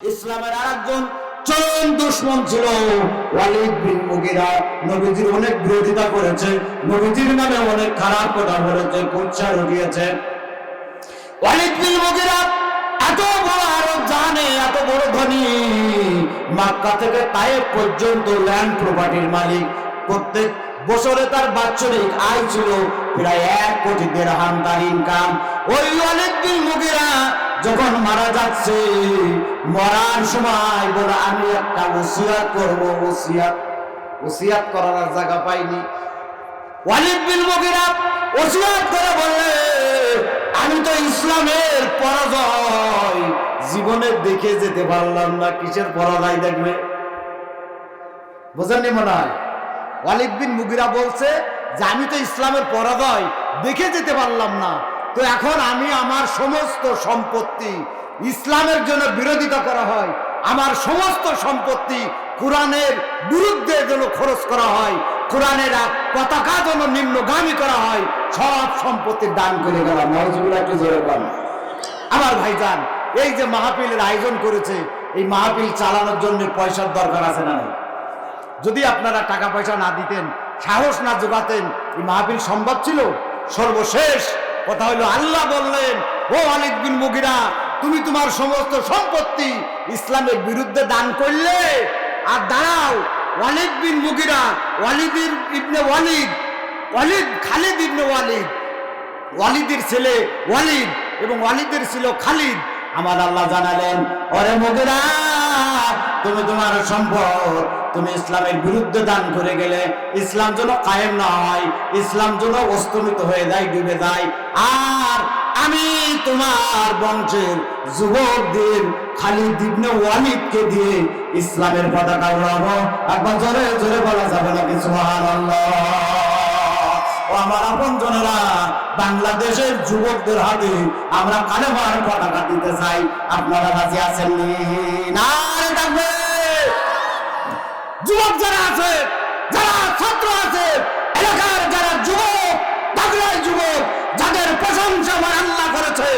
ইসলামের আরেকজন চরম দুশ্মন ছিল ওয়ালিদ বিন মুগিরা। নবীজির অনেক বিরোধিতা করেছে, নবীজির নামে অনেক খারাপ কথা বলেছে কুচ্ছা রটিয়েছে ওয়ালিদ বিন মুগিরা এত বড় আরব জানে, এত বড় ধনী। মক্কা থেকে তায়েব পর্যন্ত ল্যান্ড প্রপার্টির মালিক। প্রত্যেক বছরে তার বাৎসরিক আয় ছিল প্রায় এক কোটি দেড়হাম তার ইনকাম ওই ওয়ালিদ বিন মুগিরা যখন মারা যাচ্ছে মরার সময় বলে, আমি একটা ওসিয়াত করব, ওসিয়াত ওসিয়াত করার আর জায়গা পাইনি। ওয়ালিদ বিন মুগিরা ওসিয়াত করে বললে, আমি তো ইসলামের পরাজয় জীবনে দেখে যেতে পারলাম না, কিসের পরাজয় দেখবে? বোঝেননি মনে হয়? ওয়ালিদ বিন মুগিরা বলছে যে, আমি তো ইসলামের পরাজয় দেখে যেতে পারলাম না। তো এখন আমি আমার সমস্ত সম্পত্তি ইসলামের জন্য বিরোধিতা করা হয়। আমার সমস্ত সম্পত্তি কোরআনের বিরুদ্ধে যেন খরচ করা হয়। কোরআনের পতাকা যেন নিম্নগামী করা হয়। সব সম্পত্তি দান করে গেলাম। একটু জোরে পান আমার ভাইজান, এই যে মাহফিলের আয়োজন করেছে, এই মাহফিল চালানোর জন্য পয়সার দরকার আছে না যদি আপনারা টাকা পয়সা না দিতেন, সাহস না যোগাতেন, এই মাহফিল সম্ভব ছিল? সর্বশেষ কথা হলো, আল্লাহ বললেন, ও বিন মুগিরা তুমি তোমার সমস্ত সম্পত্তি ইসলামের বিরুদ্ধে দান করলে, আর দাঁড়াও, ওয়ালিদ বিন মুগিরা ওয়ালিদির ইবনে ওয়ালিদ ওয়ালিদ খালিদ ইবনে ওয়ালিদ, ওয়ালিদের ছেলে ওয়ালিদ এবং ওয়ালিদের ছিল খালিদ। আমার আল্লাহ জানালেন, ওরে মুগিরা তুমি তোমার সম্পদ তুমি ইসলামের বিরুদ্ধে দান করে গেলে ইসলাম যেন কায়েম না হয় ইসলাম যেন অস্তমিত হয়ে যায়, ডুবে যায়। আর আমি তোমার বংশের যুবকদের খালি দিবনে ওয়ালিদকে দিয়ে ইসলামের পতাকা উড়াবো। একবার জোরে জোরে বলা যাবে নাকি? সুবহানাল্লাহ। ও আমার আপন জনেরা বাংলাদেশের যুবকদের হাতে আমরা কালেমার পতাকা জানতে চাই, আপনারা রাজি আছেন যুবক যারা আছে, যারা ছাত্র আছে, এলাকার যারা যুবক পাগলার যুবক, যাদের প্রশংসা আমার করেছে,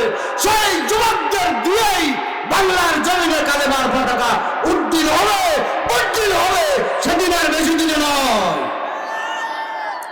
সেই যুবকদের দিয়েই বাংলার জমিনে কালেমার পতাকা উদ্দিন হলো